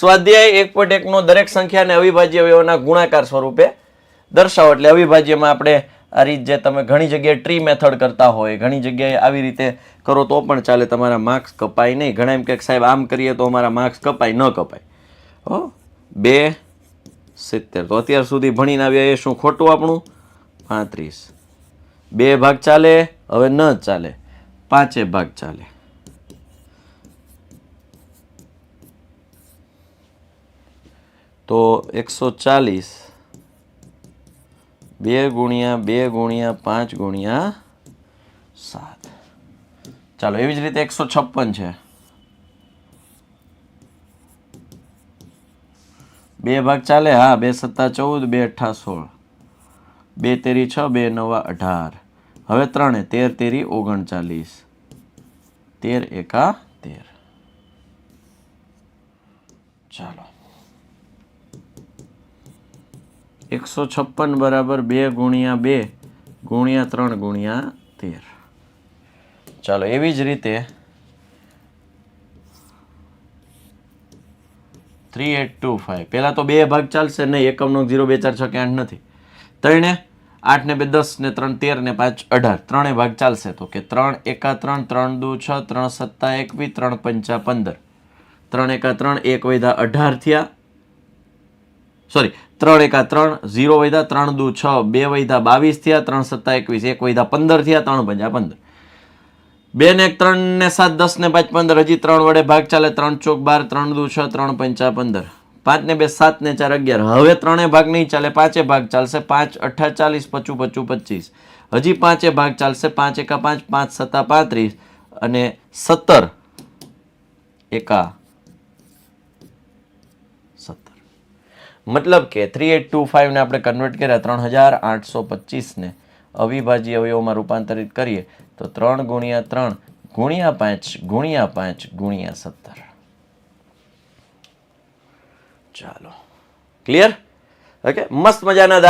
સ્વાધ્યાય એક પોઈન્ટ એકનો દરેક સંખ્યાને અવિભાજ્ય અવયવોના ગુણાકાર સ્વરૂપે દર્શાવો. એટલે અવિભાજ્યમાં આપણે આ રીત જે તમે ઘણી જગ્યાએ ટ્રી મેથડ કરતા હોય, ઘણી જગ્યાએ આવી રીતે કરો તો પણ ચાલે, તમારા માર્ક્સ કપાય નહીં. ઘણા એમ કે સાહેબ, આમ કરીએ તો અમારા માર્ક્સ કપાય, ન કપાય. હો? બે, સિત્તેર. તો અત્યાર સુધી ભણીને આવ્યા એ શું ખોટું આપણું? પાંત્રીસ. બે ભાગ ચાલે, હવે ન ચાલે. પાંચે ભાગ ચાલે. તો એકસો ચાલીસ. બે ગુણ્યા બે ગુણ્યા પાંચ ગુણ્યા સાત. ચાલો, એવી જ રીતે એકસો છપ્પન છે. બે ભાગ ચાલે? હા, બે સત્તા ચૌદ, બે અઠ્ઠા સોળ. બે તેરી છ, બે નવા અઢાર. હવે ત્રણે, તેર તેરી ઓગણચાલીસ. તેર એકા તેર. ચાલો. એકસો છપ્પન બરાબર બે ગુણ્યા બે, ગુણ્યા ત્રણ ગુણ્યા તેર. ચાલો, એવી જ રીતે થ્રી એટ ટુ ફાઈવ પહેલાં તો બે ભાગ ચાલશે નહીં એકમનો ઝીરો બે, ચાર, છ કે આઠ નથી. ત્રણે, આઠ ને બે, દસ ને ત્રણ, તેર ને પાંચ, અઢાર. ત્રણે ભાગ ચાલશે તો કે ત્રણ એકા ત્રણ ત્રણ દુ છ, ત્રણ સત્તા એકવીસ ત્રણ પંચા પંદર. ત્રણ એકા ત્રણ, એક વૈધા અઢાર થયા. સોરી ત્રણ એકા ત્રણ, ઝીરો વૈધા ત્રણ દુ છ, બે વૈધા બાવીસ થયા, ત્રણ સત્તા એકવીસ, એક વૈધા પંદર થયા, ત્રણ પંજા પંદર. બે ને એક, ત્રણ ને સાત, દસ ને પાંચ, પંદર, હજી ત્રણ વડે ભાગ ચાલે, ત્રણ ચોક બાર, ત્રણ દુ છ, ત્રણ પંચા પંદર. પાંચ ને બે, સાત ને ચાર, અગિયાર. હવે ત્રણે ભાગ નહીં ચાલે, પાંચે ભાગ ચાલશે, પાંચ અઠ્ઠા ચાલીસ, પચું પચું, પચીસ. હજી પાંચે ભાગ ચાલશે, પાંચ એકા પાંચ પાંચ, સત્તા પાંત્રીસ અને સત્તર એકા સત્તર મતલબ કે થ્રી એટ ટુ ફાઇવને આપણે કન્વર્ટ કર્યા ત્રણ હજાર આઠસો પચીસને અવિભાજ્ય અવયવોમાં રૂપાંતરિત કરીએ તો ત્રણ ગુણ્યા ત્રણ ગુણ્યા પાંચ ગુણ્યા પાંચ ગુણ્યા સત્તર. ચાલો. ક્લિયર ઓકે મસ્ત મજાના દા-